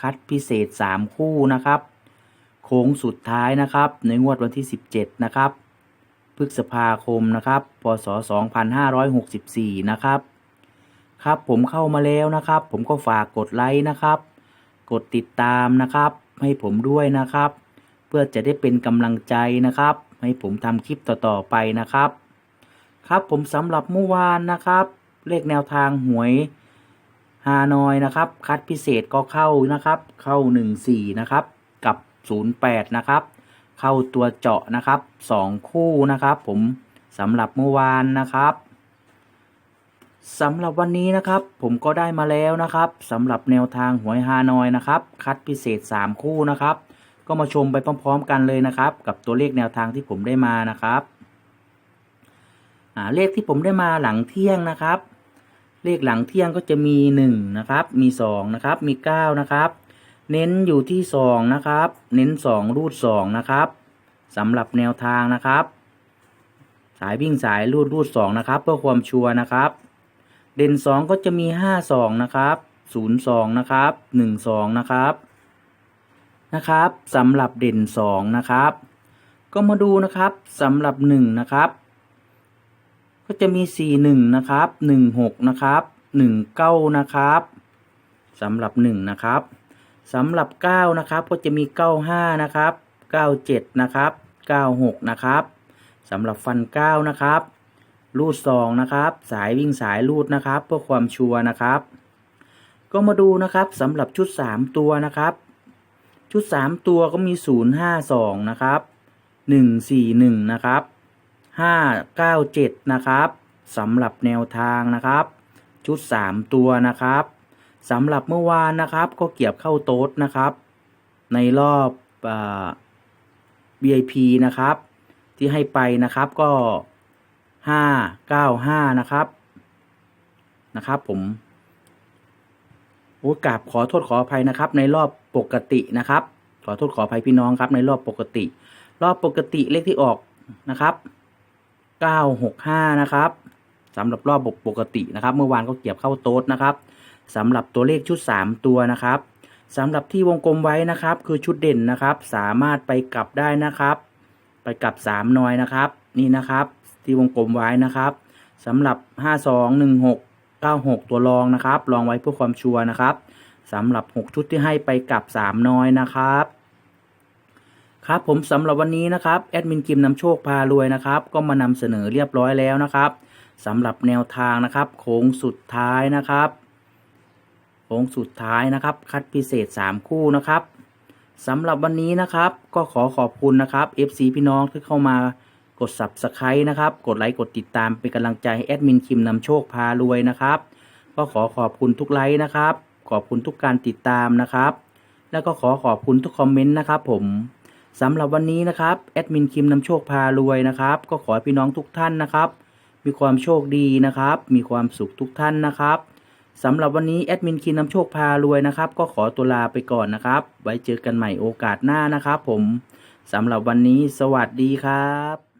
คัดพิเศษ 3 คู่นะครับ โค้งสุดท้ายนะครับ ในงวดวันที่ 17 นะครับ พฤษภาคมนะครับ พศ 2564 นะครับ ครับผมเข้ามาแล้วนะครับ ผมก็ฝากกดไลค์นะครับ กดติดตามนะครับ ให้ผมด้วยนะครับ เพื่อจะได้เป็นกำลังใจนะครับ ให้ผมทำคลิปต่อๆไปนะครับ ครับผมสำหรับเมื่อวานนะครับ เลขแนวทางหวย ฮานอยนะครับ คัดพิเศษก็เข้านะครับ เข้า 14 นะครับ กับ 08 นะครับ เข้าตัวเจาะนะครับ 2 คู่นะครับผมสำหรับเมื่อวานนะครับสำหรับวันนี้นะครับ ผมก็ได้มาแล้วนะครับสำหรับแนวทางหวยฮานอยนะครับ คัดพิเศษ 3 คู่นะครับ ก็มาชมไปพร้อม ๆ กันเลยนะครับ กับตัวเลขแนวทางที่ผมได้มานะครับเลขที่ผมได้มาหลังเที่ยงนะครับ เลขหลังเที่ยงก็จะมีหนึ่งนะครับ มีสองนะครับมีเก้านะครับ เน้นอยู่ที่สองนะครับ เน้นสองรูดสองนะครับสำหรับแนวทางนะครับ สายวิ่งสายรูดรูดสองนะครับ เพื่อความชัวร์นะครับ เด่นสองก็จะมีห้าสองนะครับศูนย์สองนะครับหนึ่งสองนะครับนะครับสำหรับเด่นสองนะครับ ก็มาดูนะครับสำหรับหนึ่งนะครับ ก็จะมีสี่หนึ่งนะครับหนึ่งหกนะครับหนึ่งเก้านะครับสำหรับหนึ่งนะครับสำหรับเก้านะครับ ก็จะมีเก้าห้านะครับเก้าเจ็ดนะครับเก้าหกนะครับสำหรับฟันเก้านะครับ รูดสองนะครับ สายวิ่งสายรูดนะครับ เพื่อความชัวร์นะครับ ก็มาดูนะครับสำหรับชุดสามตัวนะครับ ชุดสามตัวก็มีศูนย์ห้าสองนะครับหนึ่งสี่หนึ่งนะครับ ห้าเก้าเจ็ดนะครับสำหรับแนวทางนะครับ ชุดสามตัวนะครับสำหรับเมื่อวานนะครับก็เกี่ยวเข้าโต๊ดนะครับ ในรอบอ VIP นะครับ ที่ให้ไปนะครับก็ห้าเก้าห้านะครับนะครับผมโอ้กราบขอโทษขออภัยนะครับ ในรอบปกตินะครับ ขอโทษขออภัยพี่น้องครับ ในรอบปกติ รอบปกติเลขที่ออกนะครับ 965 นะครับสำหรับรอบปกตินะครับ เมื่อวานก็เกียบเข้าโต๊ดนะครับสำหรับตัวเลขชุด 3 ตัวนะครับสำหรับที่วงกลมไว้นะครับ คือชุดเด่นนะครับ สามารถไปกลับได้นะครับ ไปกลับ 3น่อยนะครับ นี่นะครับ ที่วงกลมไว้นะครับสำหรับ 5216 96 ตัวรองนะครับรองไว้เพื่อความชัวร์นะครับสำหรับ 6 ชุดที่ให้ไปกลับ 3 น้อยนะครับ ครับผมสำหรับวันนี้นะครับแอดมินกิมนำโชคพารวยนะครับ ก็มานำเสนอเรียบร้อยแล้วนะครับสำหรับแนวทางนะครับโค้งสุดท้ายนะครับโค้งสุดท้ายนะครับ คัดพิเศษ 3 คู่นะครับสำหรับวันนี้นะครับ ก็ขอขอบคุณนะครับ FC พี่น้องที่เข้ามากด Subscribe นะครับ กดไลค์กดติดตามเป็นกำลังใจให้แอดมินคิมนำโชคพารวยนะครับ ก็ขอขอบคุณทุกไลค์นะครับ ขอบคุณทุกการติดตามนะครับ แล้วก็ขอขอบคุณทุกคอมเมนต์นะครับผม สำหรับวันนี้นะครับแอดมินคิมนำโชคพารวยนะครับ ก็ขอให้พี่น้องทุกท่านนะครับ มีความโชคดีนะครับ มีความสุขทุกท่านนะครับสำหรับวันนี้แอดมินคิมนำโชคพารวยนะครับ ก็ขอตัวลาไปก่อนนะครับ ไว้เจอกันใหม่โอกาสหน้านะครับ ผมสำหรับวันนี้สวัสดีครับ